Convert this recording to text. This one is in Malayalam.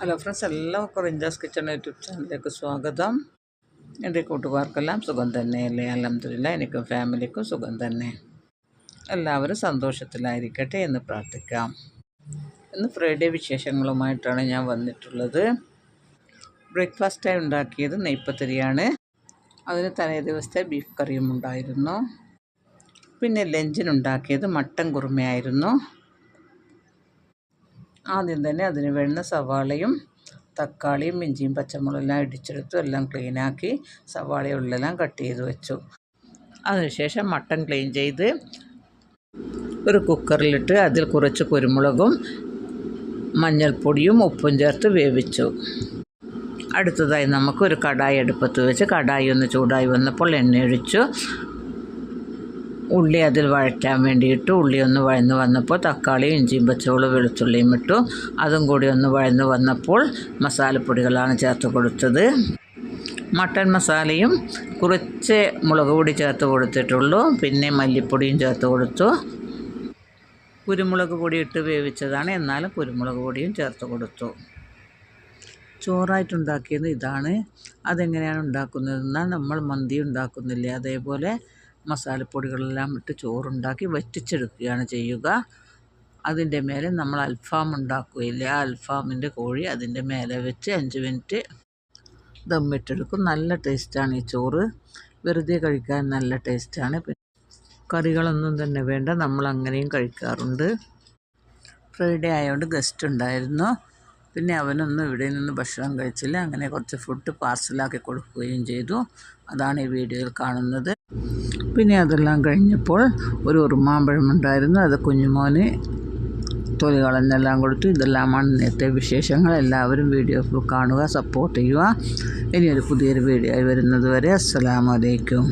ഹലോ ഫ്രണ്ട്സ് എല്ലാവർക്കും റിഞ്ചാസ് കിച്ചൺ യൂട്യൂബ് ചാനലിലേക്ക് സ്വാഗതം. എന്റെ കൂട്ടുകാർക്കെല്ലാം സുഖം തന്നെയല്ലേ അലഹമില്ല എനിക്കും ഫാമിലിക്കും സുഖം തന്നെ. എല്ലാവരും സന്തോഷത്തിലായിരിക്കട്ടെ എന്ന് പ്രാർത്ഥിക്കാം. ഇന്ന് ഫ്രൈഡേ വിശേഷങ്ങളുമായിട്ടാണ് ഞാൻ വന്നിട്ടുള്ളത്. ബ്രേക്ക്ഫാസ്റ്റായി ഉണ്ടാക്കിയത് നെയ്പ്പത്തിരിയാണ് അതിന് തലേ ദിവസത്തെ ബീഫ് കറിയും ഉണ്ടായിരുന്നു. പിന്നെ ലഞ്ചിനുണ്ടാക്കിയത് മട്ടൻ കുറുമയായിരുന്നു. ആദ്യം തന്നെ അതിന് വേണ്ട സവാളയും തക്കാളിയും ഇഞ്ചിയും പച്ചമുളകെല്ലാം ഇടിച്ചെടുത്തു. എല്ലാം ക്ലീനാക്കി സവാള ഉള്ളെല്ലാം കട്ട് ചെയ്ത് വെച്ചു. അതിനുശേഷം മട്ടൺ ക്ലീൻ ചെയ്ത് ഒരു കുക്കറിലിട്ട് അതിൽ കുറച്ച് കുരുമുളകും മഞ്ഞൾപ്പൊടിയും ഉപ്പും ചേർത്ത് വേവിച്ചു. അടുത്തതായി നമുക്ക് ഒരു കടായി അടുപ്പത്ത് വെച്ച് കടായി ഒന്ന് ചൂടായി വന്നപ്പോൾ എണ്ണ ഒഴിച്ചു. ഉള്ളി അതിൽ വഴറ്റാൻ വേണ്ടിയിട്ട് ഉള്ളി ഒന്ന് വഴന്ന് വന്നപ്പോൾ തക്കാളിയും ഇഞ്ചിയും പച്ചവളും വെളുത്തുള്ളിയും ഇട്ടു. അതും കൂടി ഒന്ന് വഴന്ന് വന്നപ്പോൾ മസാലപ്പൊടികളാണ് ചേർത്ത് കൊടുത്തത്. മട്ടൻ മസാലയും കുറച്ച് മുളക് പൊടി ചേർത്ത് കൊടുത്തിട്ടുള്ളൂ. പിന്നെ മല്ലിപ്പൊടിയും ചേർത്ത് കൊടുത്തു. കുരുമുളക് പൊടി ഇട്ട് വേവിച്ചതാണ്. എന്നാലും കുരുമുളക് പൊടിയും ചേർത്ത് കൊടുത്തു. ചോറായിട്ടുണ്ടാക്കിയത് ഇതാണ്. അതെങ്ങനെയാണ് ഉണ്ടാക്കുന്നതെന്നാൽ നമ്മൾ മന്തി ഉണ്ടാക്കുന്നില്ലേ? അതേപോലെ മസാലപ്പൊടികളെല്ലാം ഇട്ട് ചോറുണ്ടാക്കി വറ്റിച്ചെടുക്കുകയാണ് ചെയ്യുക. അതിന്റെ മേലെ നമ്മൾ അൽഫാം ഉണ്ടാക്കുകയില്ല. ആ അൽഫാമിന്റെ കോഴി അതിന്റെ മേലെ വെച്ച് അഞ്ച് മിനിറ്റ് ദമ്മിട്ടെടുക്കും. നല്ല ടേസ്റ്റാണ് ഈ ചോറ്. വെറുതെ കഴിക്കാൻ നല്ല ടേസ്റ്റാണ്. കറികളൊന്നും തന്നെ വേണ്ട. നമ്മൾ അങ്ങനെയും കഴിക്കാറുണ്ട്. ഫ്രൈഡേ ആയതുകൊണ്ട് ഗസ്റ്റ് ഉണ്ടായിരുന്നു. പിന്നെ അവനൊന്നും ഇവിടെ നിന്ന് ഭക്ഷണം കഴിച്ചില്ല. അങ്ങനെ കുറച്ച് ഫുഡ് പാർസലാക്കി കൊടുക്കുകയും ചെയ്തു. അതാണ് ഈ വീഡിയോയിൽ കാണുന്നത്. പിന്നെ അതെല്ലാം കഴിഞ്ഞപ്പോൾ ഒരു ഉറുമാമ്പഴം ഉണ്ടായിരുന്നു. അത് കുഞ്ഞുമോന് തൊലി കളഞ്ഞെല്ലാം കൊടുത്തു. ഇതെല്ലാമാണ് നേരത്തെ വിശേഷങ്ങൾ. എല്ലാവരും വീഡിയോ കാണുക സപ്പോർട്ട് ചെയ്യുക. ഇനിയൊരു പുതിയൊരു വീഡിയോ ആയി വരുന്നത് വരെ. അസ്സലാമലൈക്കും